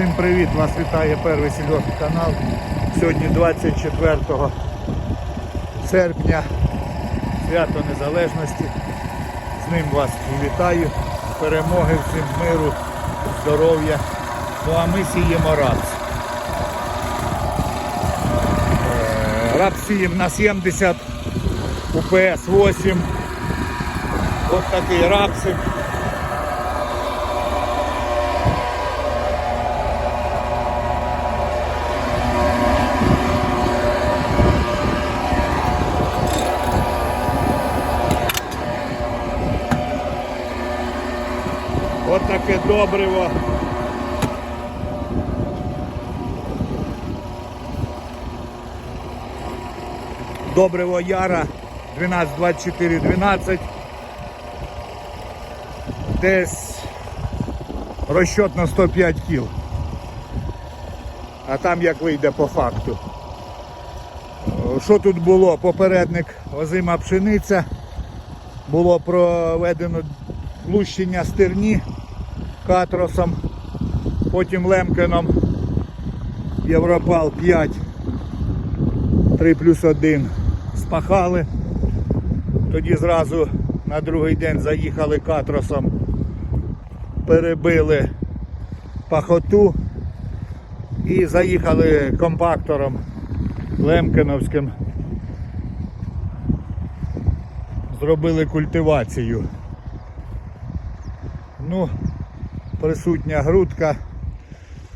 Всім привіт! Вас вітає перший сільський канал. Сьогодні 24 серпня, свято Незалежності. З ним вас вітаю. Перемоги всім миру, здоров'я. Ну а ми сіємо рапс. Е, Рапс сіємо на 70 УПС 8. Ось такий рапсик. От таке добриво. Добриво Яра 12-24-12. Десь розчет на 105 кіл. А там як вийде по факту. Що тут було? Попередник озима пшениця. Було проведено лущення стерні катросом, потім лемкеном Європал 5 3 плюс 1 спахали. Тоді зразу на другий день заїхали катросом, перебили пахоту і заїхали компактором лемкеновським. Зробили культивацію. Ну, присутня грудка,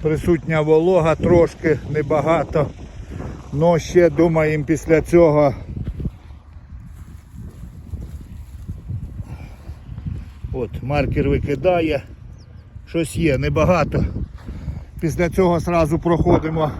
присутня волога трошки, небагато. Но ще думаємо після цього. От, маркер викидає. Щось є, небагато. Після цього одразу проходимо